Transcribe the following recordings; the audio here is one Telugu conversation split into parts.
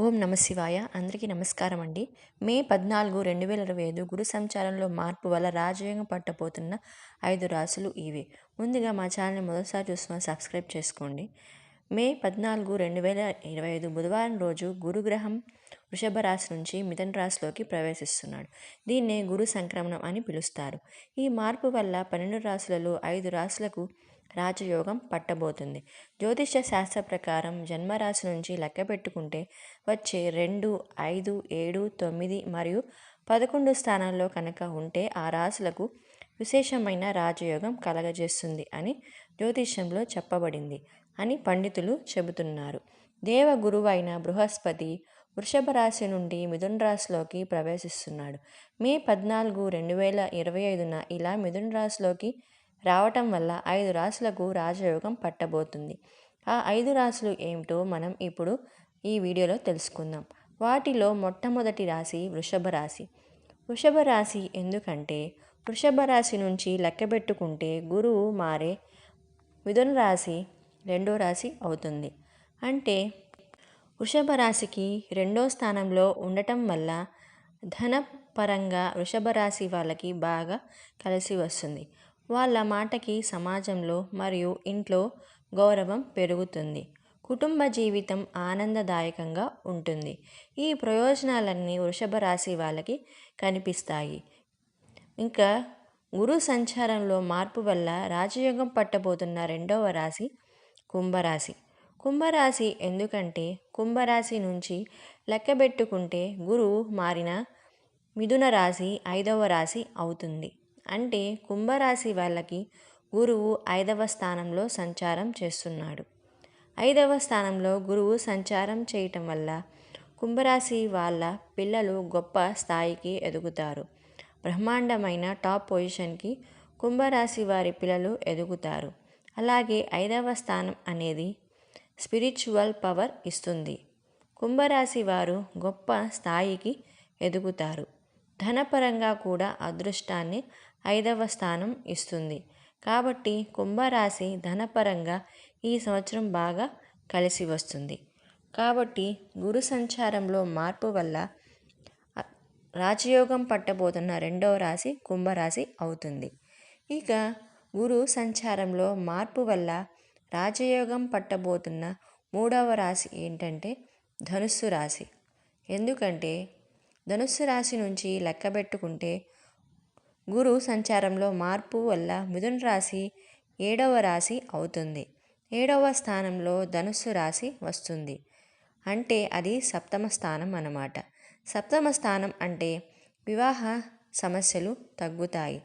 ఓం నమ శివాయ. అందరికీ నమస్కారం అండి. మే పద్నాలుగు రెండు వేల ఇరవై ఐదు గురు సంచారంలో మార్పు వల్ల రాజయోగం పట్టబోతున్న ఐదు రాసులు ఇవే. ముందుగా మా ఛానల్ని మొదటిసారి చూస్తున్న సబ్స్క్రైబ్ చేసుకోండి. మే పద్నాలుగు రెండు వేల ఇరవై ఐదు బుధవారం రోజు గురుగ్రహం వృషభ రాశి నుంచి మిథున రాశిలోకి ప్రవేశిస్తున్నాడు. దీన్నే గురు సంక్రమణం అని పిలుస్తారు. ఈ మార్పు వల్ల పన్నెండు రాశులలో ఐదు రాశులకు రాజయోగం పట్టబోతుంది. జ్యోతిష శాస్త్ర ప్రకారం జన్మరాశి నుంచి లెక్క పెట్టుకుంటే వచ్చే రెండు ఐదు ఏడు తొమ్మిది మరియు పదకొండు స్థానాల్లో కనుక ఉంటే ఆ రాశులకు విశేషమైన రాజయోగం కలగజేస్తుంది అని జ్యోతిష్యంలో చెప్పబడింది అని పండితులు చెబుతున్నారు. దేవ గురువైన బృహస్పతి వృషభ రాశి నుండి మిథున రాశిలోకి ప్రవేశిస్తున్నాడు. మే పద్నాలుగు రెండు వేల ఇరవై ఐదున ఇలా మిథున రాశిలోకి రావటం వల్ల ఐదు రాశులకు రాజయోగం పట్టబోతుంది. ఆ ఐదు రాశులు ఏమిటో మనం ఇప్పుడు ఈ వీడియోలో తెలుసుకుందాం. వాటిలో మొట్టమొదటి రాశి వృషభ రాశి. వృషభ రాశి ఎందుకంటే వృషభ రాశి నుంచి లెక్కబెట్టుకుంటే గురువు మారే మిథున రాశి రెండో రాశి అవుతుంది. అంటే వృషభ రాశికి రెండో స్థానంలో ఉండటం వల్ల ధనపరంగా వృషభ రాశి వాళ్ళకి బాగా కలిసి వస్తుంది. వాళ్ళ మాటకి సమాజంలో మరియు ఇంట్లో గౌరవం పెరుగుతుంది. కుటుంబ జీవితం ఆనందదాయకంగా ఉంటుంది. ఈ ప్రయోజనాలన్నీ వృషభ రాశి వాళ్ళకి కనిపిస్తాయి. ఇంకా గురు సంచారంలో మార్పు వల్ల రాజయోగం పట్టబోతున్న రెండవ రాశి కుంభరాశి. కుంభరాశి ఎందుకంటే కుంభరాశి నుంచి లెక్కబెట్టుకుంటే గురువు మారిన మిథున రాశి ఐదవ రాశి అవుతుంది. అంటే కుంభరాశి వాళ్ళకి గురువు ఐదవ స్థానంలో సంచారం చేస్తున్నాడు. ఐదవ స్థానంలో గురువు సంచారం చేయటం వల్ల కుంభరాశి వాళ్ళ పిల్లలు గొప్ప స్థాయికి ఎదుగుతారు. బ్రహ్మాండమైన టాప్ పొజిషన్కి కుంభరాశి వారి పిల్లలు ఎదుగుతారు. అలాగే ఐదవ స్థానం అనేది స్పిరిచువల్ పవర్ ఇస్తుంది. కుంభరాశి వారు గొప్ప స్థాయికి ఎదుగుతారు. ధనపరంగా కూడా అదృష్టాన్ని ఐదవ స్థానం ఇస్తుంది. కాబట్టి కుంభరాశి ధనపరంగా ఈ సంవత్సరం బాగా కలిసి వస్తుంది. కాబట్టి గురు సంచారంలో మార్పు వల్ల రాజయోగం పట్టబోతున్న రెండవ రాశి కుంభరాశి అవుతుంది. ఇక గురు సంచారంలో మార్పు వల్ల రాజయోగం పట్టబోతున్న మూడవ రాశి ఏంటంటే ధనుస్సు రాశి. ఎందుకంటే ధనుస్సు రాశి నుంచి లెక్కబెట్టుకుంటే గురు సంచారంలో మార్పు వల్ల మిథున రాశి ఏడవ రాశి అవుతుంది. ఏడవ స్థానంలో ధనుస్సు రాశి వస్తుంది. అంటే అది సప్తమ స్థానం అన్నమాట. సప్తమ స్థానం అంటే వివాహ సమస్యలు తగ్గుతాయి.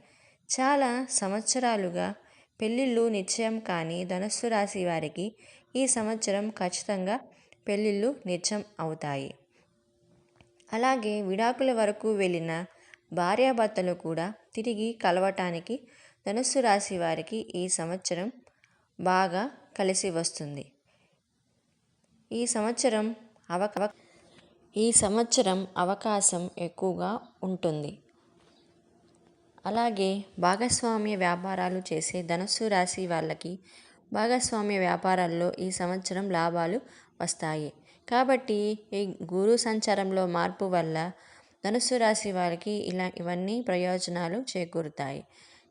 చాలా సంవత్సరాలుగా పెళ్ళిళ్ళు నిశ్చయం కానీ ధనుస్సు రాశి వారికి ఈ సంవత్సరం ఖచ్చితంగా పెళ్ళిళ్ళు నిత్యం అవుతాయి. అలాగే విడాకుల వరకు వెళ్ళిన భార్యాభర్తలు కూడా తిరిగి కలవటానికి ధనుస్సు రాశి వారికి ఈ సంవత్సరం బాగా కలిసి వస్తుంది. ఈ సంవత్సరం అవక ఈ సంవత్సరం అవకాశం ఎక్కువగా ఉంటుంది. అలాగే భాగస్వామ్య వ్యాపారాలు చేసే ధనుస్సు రాశి వాళ్ళకి భాగస్వామ్య వ్యాపారాల్లో ఈ సంవత్సరం లాభాలు వస్తాయి. కాబట్టి ఈ గురు సంచారంలో మార్పు వల్ల ధనుసు రాశి వారికి ఇలా ఇవన్నీ ప్రయోజనాలు చేకూరుతాయి.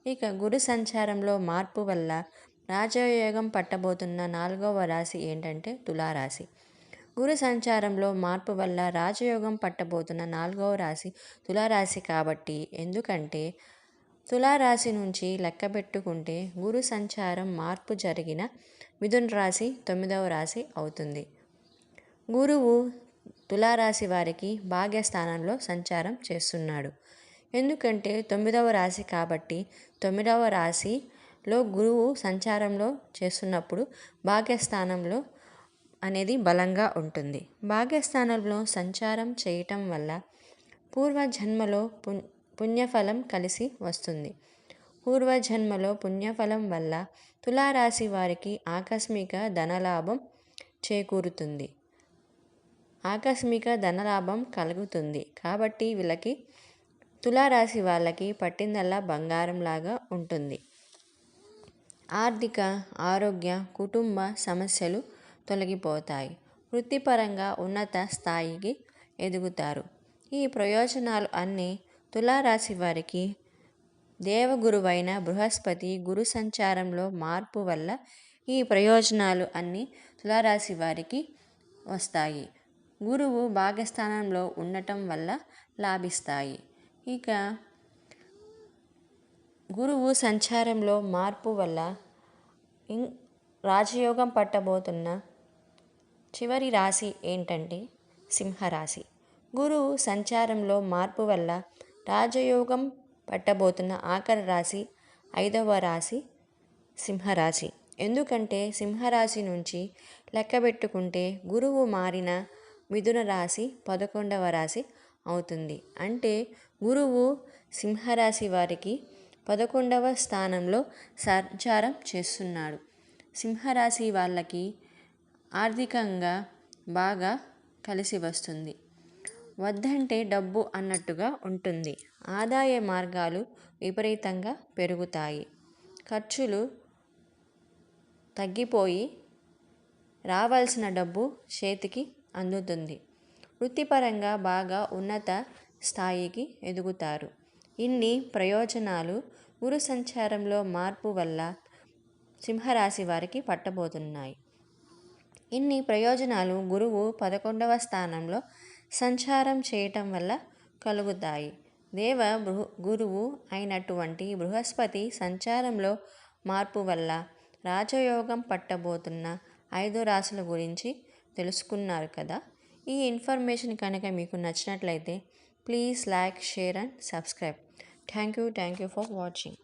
ఇక గురు సంచారంలో మార్పు వల్ల రాజయోగం పట్టబోతున్న నాలుగవ రాశి ఏంటంటే తులారాశి. గురు సంచారంలో మార్పు వల్ల రాజయోగం పట్టబోతున్న నాలుగవ రాశి తులారాశి కాబట్టి ఎందుకంటే తులారాశి నుంచి లెక్కబెట్టుకుంటే గురు సంచారం మార్పు జరిగిన మిథున్ రాశి తొమ్మిదవ రాశి అవుతుంది. గురువు తులారాశి వారికి భాగ్యస్థానంలో సంచారం చేస్తున్నాడు. ఎందుకంటే తొమ్మిదవ రాశి కాబట్టి తొమ్మిదవ రాశిలో గురువు సంచారంలో చేస్తున్నప్పుడు భాగ్యస్థానంలో అనేది బలంగా ఉంటుంది. భాగ్యస్థానంలో సంచారం చేయటం వల్ల పూర్వజన్మలో పు పుణ్యఫలం కలిసి వస్తుంది. పూర్వజన్మలో పుణ్యఫలం వల్ల తులారాశి వారికి ఆకస్మిక ధనలాభం చేకూరుతుంది. ఆకస్మిక ధనలాభం కలుగుతుంది. కాబట్టి వీళ్ళకి తులారాశి వాళ్ళకి పట్టిందల్లా బంగారంలాగా ఉంటుంది. ఆర్థిక ఆరోగ్య కుటుంబ సమస్యలు తొలగిపోతాయి. వృత్తిపరంగా ఉన్నత స్థాయికి ఎదుగుతారు. ఈ ప్రయోజనాలు అన్నీ తులారాశి వారికి దేవగురువైన బృహస్పతి గురు సంచారంలో మార్పు వల్ల ఈ ప్రయోజనాలు అన్నీ తులారాశి వారికి వస్తాయి. గురువు భాగస్థానంలో ఉండటం వల్ల లాభిస్తాయి. ఇక గురువు సంచారంలో మార్పు వల్ల ఇం రాజయోగం పట్టబోతున్న చివరి రాశి ఏంటంటే సింహరాశి. గురువు సంచారంలో మార్పు వల్ల రాజయోగం పట్టబోతున్న ఆఖరి రాశి ఐదవ రాశి సింహరాశి. ఎందుకంటే సింహరాశి నుంచి లెక్కబెట్టుకుంటే గురువు మారిన మిథున రాశి పదకొండవ రాశి అవుతుంది. అంటే గురువు సింహరాశి వారికి పదకొండవ స్థానంలో సంచారం చేస్తున్నాడు. సింహరాశి వాళ్ళకి ఆర్థికంగా బాగా కలిసి వస్తుంది. వద్దంటే డబ్బు అన్నట్టుగా ఉంటుంది. ఆదాయ మార్గాలు విపరీతంగా పెరుగుతాయి. ఖర్చులు తగ్గిపోయి రావాల్సిన డబ్బు చేతికి అందుతుంది. వృత్తిపరంగా బాగా ఉన్నత స్థాయికి ఎదుగుతారు. ఇన్ని ప్రయోజనాలు గురు సంచారంలో మార్పు వల్ల సింహరాశి వారికి పట్టబోతున్నాయి. ఇన్ని ప్రయోజనాలు గురువు పదకొండవ స్థానంలో సంచారం చేయటం వల్ల కలుగుతాయి. దేవ బృహ గురువు అయినటువంటి బృహస్పతి సంచారంలో మార్పు వల్ల రాజయోగం పట్టబోతున్న ఐదు రాశుల గురించి తెలుసుకున్నారు కదా. ఈ ఇన్ఫర్మేషన్ కనుక మీకు నచ్చినట్లయితే please like share and subscribe. Thank you thank you for watching.